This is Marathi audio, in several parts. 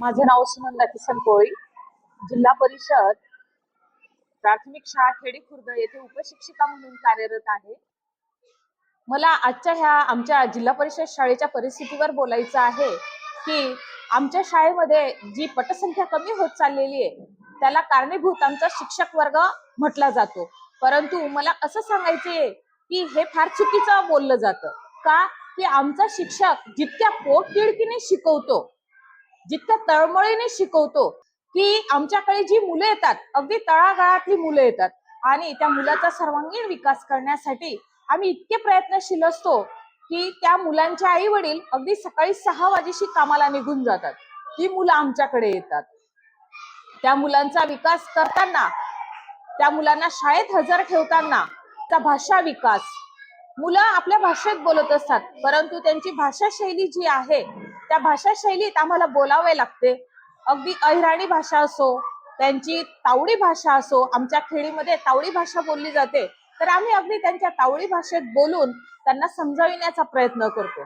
माझं नाव सुनंदा किसन कोळी. जिल्हा परिषद प्राथमिक शाळा खेडी खुर्द येथे उपशिक्षिका म्हणून कार्यरत आहे. मला आजच्या ह्या आमच्या जिल्हा परिषद शाळेच्या परिस्थितीवर बोलायचं आहे की आमच्या शाळेमध्ये जी पटसंख्या कमी होत चाललेली आहे त्याला कारणीभूत आमचा शिक्षक वर्ग म्हटला जातो. परंतु मला असं सांगायचे की हे फार चुकीचं बोललं जातं. का की आमचा शिक्षक जितक्या पोटतिडकीने शिकवतो जितक्या तळमळीने शिकवतो की आमच्याकडे जी मुलं येतात अगदी तळागाळातली मुलं येतात आणि त्या मुलाचा सर्वांगीण विकास करण्यासाठी आम्ही इतके प्रयत्नशील असतो की त्या मुलांचे आई वडील अगदी सकाळी सहा वाजेशी कामाला निघून जातात. ती मुलं आमच्याकडे येतात. त्या मुलांचा विकास करताना त्या मुलांना शाळेत हजर ठेवताना त्या भाषा विकास. मुलं आपल्या भाषेत बोलत असतात परंतु त्यांची भाषा शैली जी आहे त्या भाषा शैलीत आम्हाला बोलावे लागते. अगदी अहिराणी भाषा असो त्यांची तावडी भाषा असो आमच्या खेळीमध्ये तावडी भाषा बोलली जाते. तर आम्ही अगदी त्यांच्या तावडी भाषेत बोलून त्यांना समजाविण्याचा प्रयत्न करतो.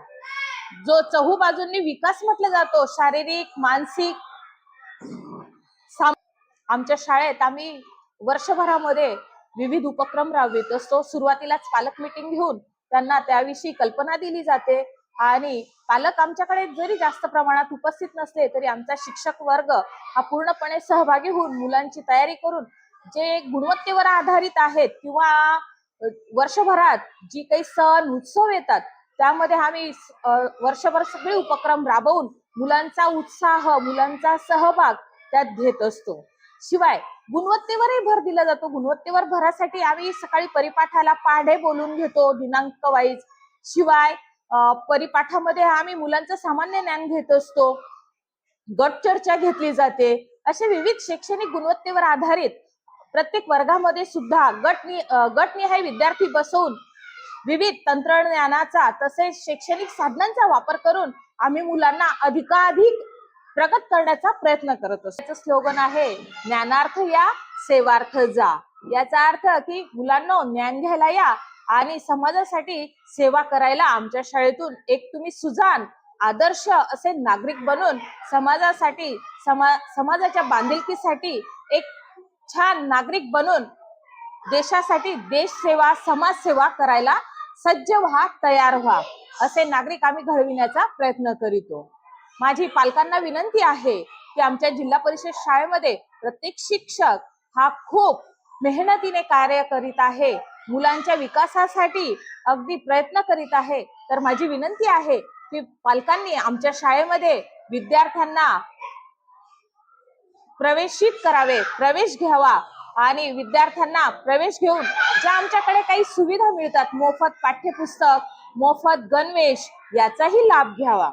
जो चहू बाजूंनी विकास म्हटला जातो शारीरिक मानसिक साम- आमच्या शाळेत आम्ही वर्षभरामध्ये विविध उपक्रम राबवित असतो. सुरुवातीलाच पालक मिटिंग घेऊन त्यांना त्याविषयी कल्पना दिली जाते. आणि पालक आमच्याकडे जरी जास्त प्रमाणात उपस्थित नसले तरी आमचा शिक्षक वर्ग हा पूर्णपणे सहभागी होऊन मुलांची तयारी करून जे गुणवत्तेवर आधारित आहेत किंवा वर्षभरात जी काही सण उत्सव येतात त्यामध्ये आम्ही वर्षभर सगळे उपक्रम राबवून मुलांचा उत्साह मुलांचा सहभाग त्यात घेत असतो. शिवाय गुणवत्तेवरही भर दिला जातो. गुणवत्तेवर भरासाठी आम्ही सकाळी परिपाठाला पाढे बोलून घेतो दिनांक वाईज. शिवाय परिपाठामध्ये आम्ही मुलांचं सामान्य ज्ञान घेत असतो. गट चर्चा घेतली जाते. असे विविध शैक्षणिक गुणवत्तेवर आधारित प्रत्येक वर्गामध्ये सुद्धा गटनि गटनिहाय विद्यार्थी बसवून विविध तंत्रज्ञानाचा तसेच शैक्षणिक साधनांचा वापर करून आम्ही मुलांना अधिकाधिक प्रगत करण्याचा प्रयत्न करत असतो. त्याचं स्लोगन आहे ज्ञानार्थ या सेवार्थ जा. याचा अर्थ की मुलांना ज्ञान घ्यायला या आणि समाजासाठी सेवा करायला आमच्या शाळेतून एक तुम्ही सुजान आदर्श असे नागरिक बनून समाजासाठी समा समाजाच्या बांधिलकीसाठी एक छान नागरिक बनून देशासाठी देश सेवा समाजसेवा करायला सज्ज व्हा तयार व्हा असे नागरिक आम्ही घडविण्याचा प्रयत्न करीतो. माझी पालकांना विनंती आहे की आमच्या जिल्हा परिषद शाळेमध्ये प्रत्येक शिक्षक हा खूप मेहनतीने कार्य करीत आहे. मुलांच्या विकासासाठी अगदी प्रयत्न करीत आहे. तर माझी विनंती आहे की पालकांनी आमच्या शाळेमध्ये विद्यार्थ्यांना प्रवेशित करावे प्रवेश घ्यावा आणि विद्यार्थ्यांना प्रवेश घेऊन ज्या आमच्याकडे काही सुविधा मिळतात मोफत पाठ्यपुस्तक मोफत गणवेश याचाही लाभ घ्यावा.